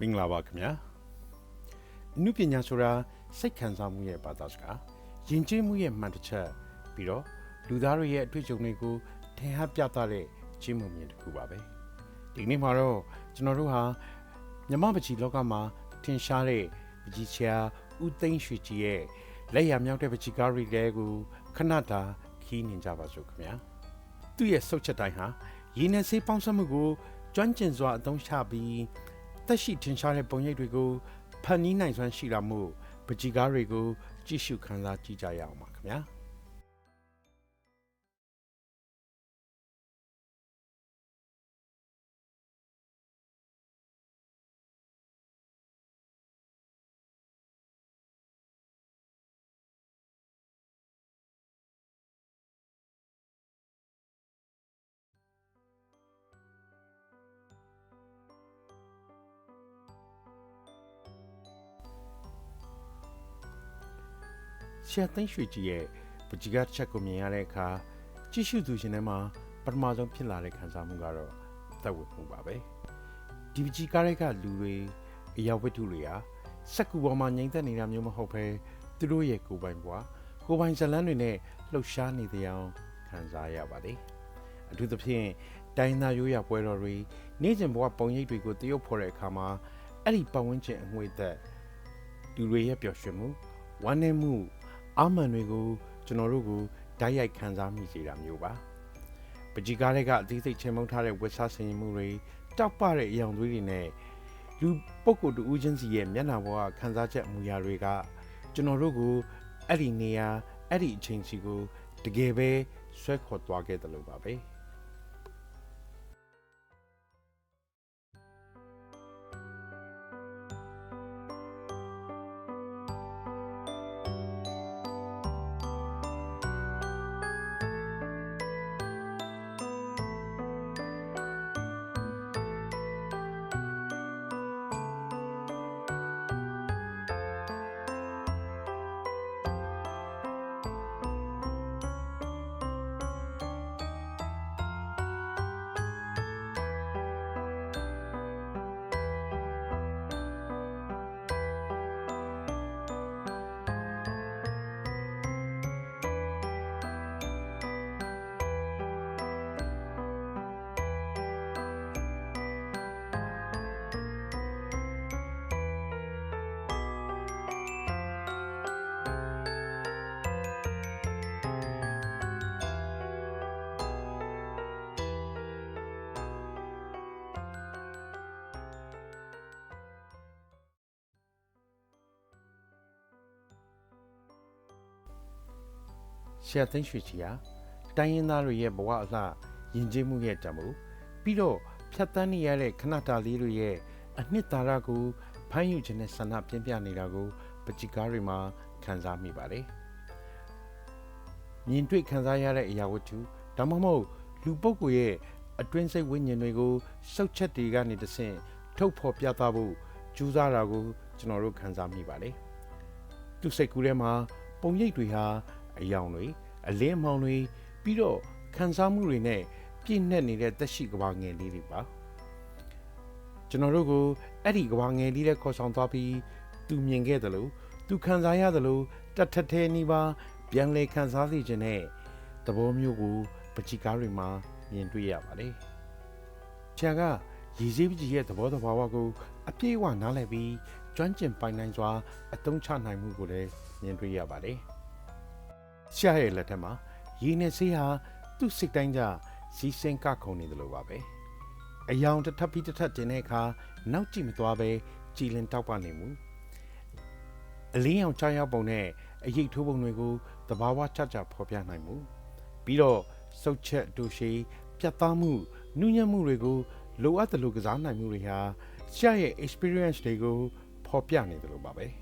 မင်္ဂလာပါခင်ဗျာအနုပညာဆိုတာစိတ်ခံစားမှုရဲ့ဘာသာစကားယဉ်ကျေးမှုရဲ့မှန်တစ်ချက်ပြီးတော့လူသားတွေရဲ့အတွေ့အကြုံတွေကိုထင်ဟပ်ပြသတဲ့ကျင့်မှုမြင်တစ်ခုပါပဲဒီနေ့မှာတော့ကျွန်တော်တို့ဟာမြမပကြီးလောကမှာထင်ရှားတဲ့ပကြီးချာဦးသိန်းရွှေကြီးရဲ့လက်ရမြောက်တဲ့ပကြီးကားရီတဲကိုခဏတာခီးနေကြပါစို့ခင်ဗျာသူ့ရဲ့စုတ်ချက်တိုင်းဟာရင်းနဲ့ဆေးပေါင်းစပ်မှုကိုကျွမ်းကျင်စွာအသုံးချပြီး သက်ရှိထင်ရှားတဲ့ပုံရိပ်တွေကိုဖန်နီးနိုင်စွမ်းရှိတာမို့ပကြီးကားတွေကိုကြည့်ရှုခန်းစားကြည့်ကြရအောင်ပါခင်ဗျာ ဆရာသိန်းရွှေကြီးရဲ့ပကြီးကတစ်ချက်ကိုမြင်ရတဲ့အခါကြည့်ရှုသူရှင်ထဲမှာပထမဆုံးဖြစ်လာတဲ့ခံစားမှုကတော့သက်ဝင်မှုပါပဲဒီပကြီးကားတွေကလူတွေအရာဝတ္ထုတွေဟာစက်ကူပေါ်မှာငြိမ်သက်နေတာမျိုးမဟုတ်ဘဲသူတို့ရဲ့ကိုယ်ပိုင်ဘဝကိုယ်ပိုင်ဇလန်းတွေနဲ့လှုပ်ရှားနေတဲ့အအောင်ခံစားရပါတယ်အထူးသဖြင့်တိုင်းသားရိုးရပွဲတော်တွေနေ့စဉ်ဘဝပုံရိပ်တွေကိုတရုပ်ဖော်တဲ့အခါမှာအဲ့ဒီပတ်ဝန်းကျင်အငွေသက်လူတွေရဲ့ပျော်ရွှင်မှုဝမ်းနည်းမှု အာမန်တွေကိုကျွန်တော်တို့ကိုဓာတ်ရိုက်ခံစားမိစေတာမျိုးပါပကြီးကားတွေကအသေးစိတ်ချေမှုန်းထားတဲ့ဝက်စားဆင်ရင်မှုတွေတောက်ပတဲ့အယောင်သွေးတွေနဲ့လူပုဂ္ဂိုလ်တူဦးချင်းစီရဲ့မျက်နှာပေါ်ကခံစားချက်အမူအရာတွေကကျွန်တော်တို့ကိုအဲ့ဒီနေရာအဲ့ဒီအချိန်စီကိုတကယ်ပဲဆွဲခေါ်သွားခဲ့တယ်လို့ပါပဲ ဆရာသိန်းရွှေချီဟာတိုင်းရင်းသားတွေရဲ့ဘဝအလှယဉ်ကျေးမှုရဲ့တံမိုးပြီးတော့ဖြတ်တန်းနေရတဲ့ခဏတာလေးတွေရဲ့အနှစ်သာရကိုဖမ်းယူခြင်းနဲ့ဆန္ဒပြင်းပြနေတာကိုပချီကားတွေမှာခံစားမိပါတယ်မြင်တွေ့ခံစားရတဲ့အရာဝတ္ထုဒါမှမဟုတ်လူပုဂ္ဂိုလ်ရဲ့အတွင်းစိတ်ဝိညာဉ်တွေကိုစုပ်ချက်တွေကနေတဆင့်ထုတ်ဖော်ပြသဖို့ကြိုးစားတာကိုကျွန်တော်တို့ခံစားမိပါတယ်သူစိတ်ကူးထဲမှာပုံရိပ်တွေဟာ အယောင်တွေအလင်းအမောင်တွေပြီးတော့ခံစားမှုတွေနဲ့ပြည့်နှက်နေတဲ့သက်ရှိကဘာငယ်လေးတွေပါကျွန်တော်တို့ကိုအဲ့ဒီကဘာငယ်လေးနဲ့ခေါ်ဆောင်သွားပြီးသူမြင်ခဲ့တယ်လို့သူခံစားရတယ်လို့တတ်ထက်ထဲနီးပါပြန်လေခံစားသိခြင်းနဲ့သဘောမျိုးကိုပချီကားတွေမှာမြင်တွေ့ရပါတယ်။ချာကရည်စည်းပကြီးရဲ့သဘောတဘာဝကိုအပြည့်အဝနားလည်ပြီးကျွမ်းကျင်ပိုင်နိုင်စွာအသုံးချနိုင်မှုကိုလည်းမြင်တွေ့ရပါတယ်။ ရှာရဲ့လက်ထက်မှာရည်နဲ့ဆေးဟာသူ့စိတ်တိုင်းကြစီးစင်ကခုန်နေတယ်လို့ပါပဲ။အယောင်တစ်ထပ်ပြီးတစ်ထပ်တင်တဲ့အခါနောက်ကြည့်မသွားပဲကြည်လင်တောက်ပနေမှုအလင်းရောင်ချရောက်ပုံနဲ့အရေးထိုးပုံတွေကိုသဘာဝချချဖော်ပြနိုင်မှုပြီးတော့စုတ်ချက်တူရှိပြတ်သားမှုနုညံ့မှုတွေကိုလိုအပ်တယ်လို့ကစားနိုင်မှုတွေဟာရှာရဲ့ experience တွေကိုဖော်ပြနေတယ်လို့ပါပဲ။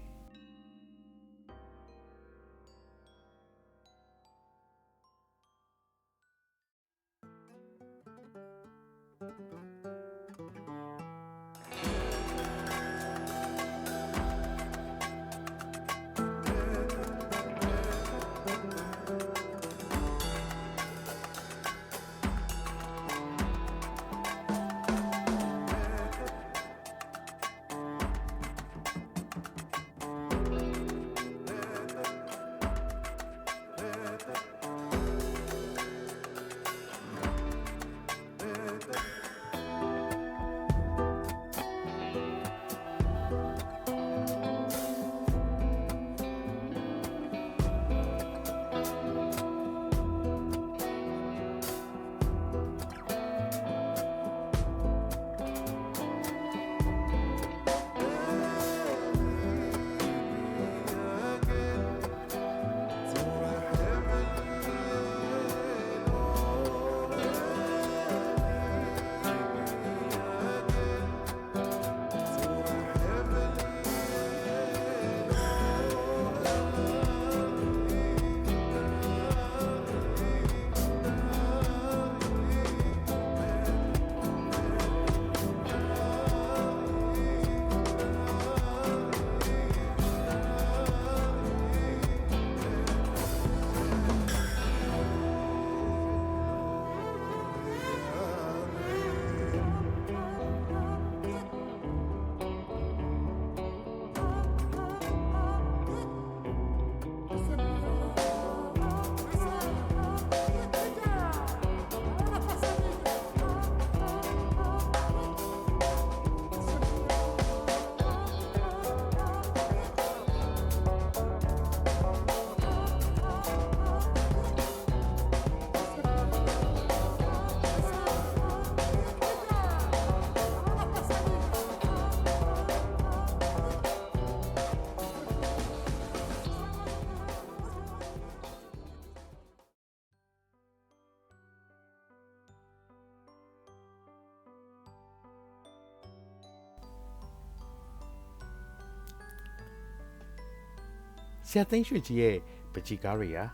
ဆရာသိန်းရွှေကြီးရဲ့ပကြီကားတွေဟာ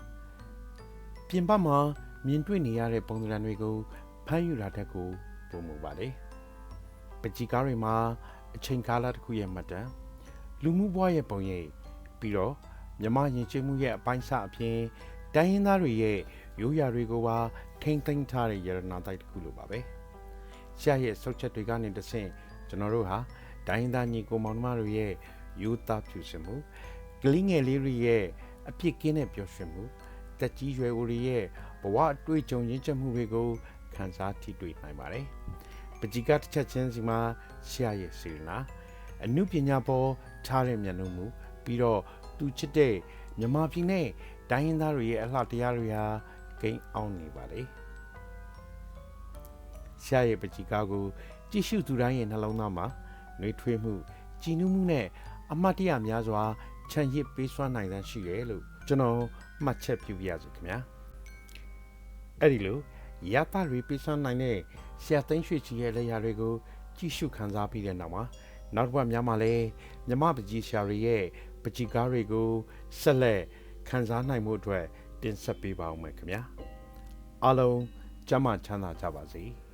ပြင်ပမှာမြင်တွေ့နေရတဲ့ပုံစံတွေကိုဖမ်းယူလာတတ်ကိုပုံမူပါလေပကြီကားတွေမှာအချိန်ကာလတစ်ခုရဲ့မှတ်တမ်းလူမှုဘဝရဲ့ပုံရိပ်ပြီးတော့မြမရင်ချင်းမှုရဲ့အပိုင်းစအပြင်တိုင်းရင်းသားတွေရဲ့ရိုးရာတွေကိုပါထိမ့်သိမ်းထားတဲ့ရတနာတိုက်တစ်ခုလိုပါပဲဆရာရဲ့ဆုတ်ချက်တွေကနေတဆင့်ကျွန်တော်တို့ဟာတိုင်းရင်းသားညီကိုမောင်နှမတို့ရဲ့ယူသားဖြူစင်မှု ကလေးငယ်လေးတွေရဲ့အပြစ်ကင်းတဲ့ပျော်ရွှင်မှုတက်ကြီးရွယ်ဦးတွေရဲ့ဘဝအတွေ့အကြုံရင့်ကျက်မှုတွေကိုခန်းစားထိတွေ့နိုင်ပါတယ်ပကြီကတစ်ချက်ချင်းစီမှာဆရာရဲ့စေရနာအမှုပညာပေါ်ထားတဲ့မျက်နှာမူပြီးတော့သူချစ်တဲ့မြမပြည်နဲ့တိုင်းရင်းသားတွေရဲ့အလှတရားတွေဟာဂိမ်းအောင်နေပါလေဆရာရဲ့ပကြီကားကိုကြည့်ရှုသူတိုင်းရဲ့နှလုံးသားမှာနှွေးထွေးမှုကြည်နူးမှုနဲ့အမတ်တရများစွာ ခြံရစ်ပေးစွမ်းနိုင်တဲ့ရှိတယ်လို့ကျွန်တော်မှတ်ချက်ပြုပြရစီခင်ဗျာအဲ့ဒီလိုရတာတွေပေးစွမ်းနိုင်တဲ့ဆရာသိန်းရွှေချီရဲ့လက်ရာတွေကိုကြည့်ရှုခန်းစားပြီးတဲ့နောက်မှာနောက်တစ်ပတ်များမှာလဲမြမပကြီးဆရာတွေရဲ့ပကြီးကားတွေကိုဆက်လက်ခန်းစားနိုင်မှုအတွက်တင်ဆက်ပေးပါအောင်မယ်ခင်ဗျာအားလုံးကျမ်းမာချမ်းသာကြပါစေ။